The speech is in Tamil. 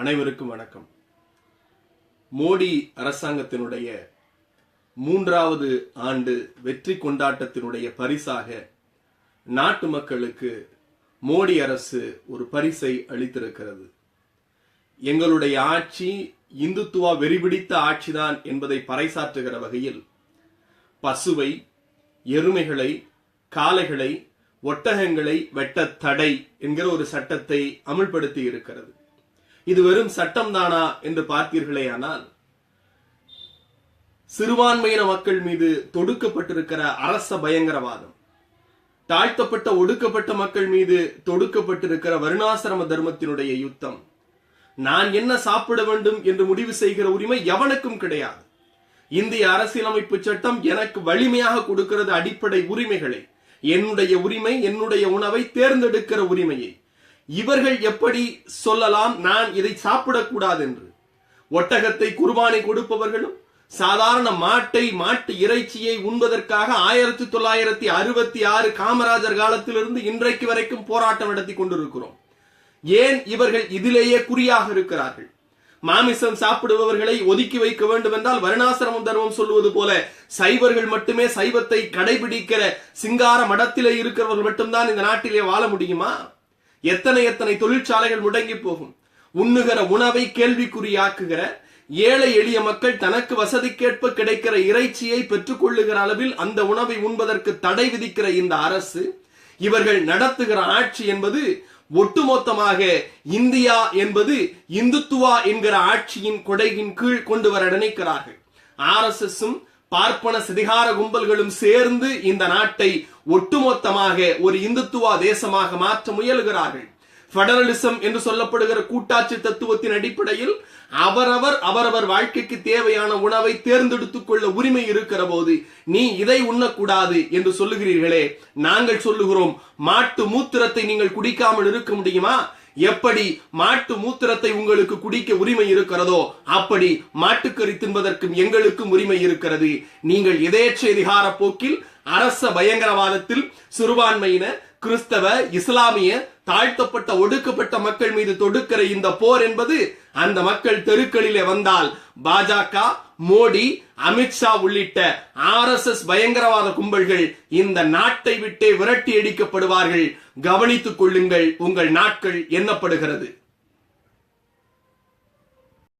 அனைவருக்கும் வணக்கம். மோடி அரசாங்கத்தினுடைய மூன்றாவது ஆண்டு வெற்றி கொண்டாட்டத்தினுடைய பரிசாக நாட்டு மக்களுக்கு மோடி அரசு ஒரு பரிசை அளித்திருக்கிறது. எங்களுடைய ஆட்சி இந்துத்துவா வெறிபிடித்த ஆட்சிதான் என்பதை பறைசாற்றுகிற வகையில் பசுவை எருமைகளை காளைகளை ஒட்டகங்களை வெட்ட தடை என்கிற ஒரு சட்டத்தை அமுல்படுத்தி இருக்கிறது. இது வெறும் சட்டம் தானா என்று பார்த்தீர்களேயானால் சிறுபான்மையின மக்கள் மீது தொடுக்கப்பட்டிருக்கிற அரச பயங்கரவாதம் தாழ்த்தப்பட்ட ஒடுக்கப்பட்ட மக்கள் மீது தொடுக்கப்பட்டிருக்கிற வருணாசிரம தர்மத்தினுடைய யுத்தம் நான் என்ன சாப்பிட வேண்டும் என்று முடிவு செய்கிற உரிமை எவனுக்கும் கிடையாது. இந்திய அரசியலமைப்பு சட்டம் எனக்கு வலிமையாக கொடுக்கிறது அடிப்படை உரிமைகளை என்னுடைய உரிமை என்னுடைய உணவை தேர்ந்தெடுக்கிற உரிமையை. இவர்கள் எப்படி சொல்லலாம்? நான் இதை சாப்பிடக்கூடாது என்று ஒட்டகத்தை குர்பானை கொடுப்பவர்களும் சாதாரண மாட்டை மாட்டு இறைச்சியை உண்பதற்காக ஆயிரத்தி தொள்ளாயிரத்தி அறுபத்தி ஆறு காமராஜர் காலத்திலிருந்து இன்றைக்கு வரைக்கும் போராட்டம் நடத்தி கொண்டிருக்கிறோம். ஏன் இவர்கள் இதிலேயே குறியாக இருக்கிறார்கள்? மாமிசம் சாப்பிடுபவர்களை ஒதுக்கி வைக்க வேண்டும் என்றால் வருணாசிரமம் தர்மம் சொல்லுவது போல சைவர்கள் மட்டுமே சைவத்தை கடைபிடிக்கிற சிங்கார மடத்திலே இருக்கிறவர்கள் மட்டும்தான் இந்த நாட்டிலே வாழ முடியுமா? எத்தனை எத்தனை தொழிற்சாலைகள் முடங்கி போகும்? உண்ணுகிற உணவை கேள்விக்குறியாக்குகிற ஏழை எளிய மக்கள் தனக்கு வசதிக்கேற்ப கிடைக்கிற இறைச்சியை பெற்றுக் கொள்ளுகிற அளவில் அந்த உணவை உண்பதற்கு தடை விதிக்கிற இந்த அரசு இவர்கள் நடத்துகிற ஆட்சி என்பது ஒட்டுமொத்தமாக இந்தியா என்பது இந்துத்துவா என்கிற ஆட்சியின் கொடையின் கீழ் கொண்டு வர நினைக்கிறார்கள். ஆர் எஸ் எஸ்ஸும் பார்ப்பன சிதிகார கும்பல்களும் சேர்ந்து இந்த நாட்டை ஒட்டுமொத்தமாக ஒரு இந்துத்துவா தேசமாக மாற்ற முயலுகிறார்கள். பெடரலிசம் என்று சொல்லப்படுகிற கூட்டாட்சி தத்துவத்தின் அடிப்படையில் அவரவர் அவரவர் வாழ்க்கைக்கு தேவையான உணவை தேர்ந்தெடுத்துக் கொள்ள உரிமை இருக்கிற போது நீ இதை உண்ணக்கூடாது என்று சொல்லுகிறீர்களே. நாங்கள் சொல்லுகிறோம் மாட்டு மூத்திரத்தை நீங்கள் குடிக்காமல் இருக்க முடியுமா? எப்படி மாட்டு மூத்திரத்தை உங்களுக்கு குடிக்க உரிமை இருக்கிறதோ அப்படி மாட்டுக்கறி தின்பதற்கும் எங்களுக்கும் உரிமை இருக்கிறது. நீங்கள் எதேச்ச அதிகார போக்கில் அரச பயங்கரவாதத்தில் சிறுபான்மையின கிறிஸ்தவ இஸ்லாமிய தாழ்த்தப்பட்ட ஒடுக்கப்பட்ட மக்கள் மீது தொடுக்கிற இந்த போர் என்பது அந்த மக்கள் தெருக்களிலே வந்தால் பாஜக மோடி அமித்ஷா உள்ளிட்ட ஆர் எஸ் எஸ் பயங்கரவாத கும்பல்கள் இந்த நாட்டை விட்டே விரட்டி அடிக்கப்படுவார்கள். கவனித்துக் கொள்ளுங்கள் உங்கள் நாட்கள் எண்ணப்படுகிறது.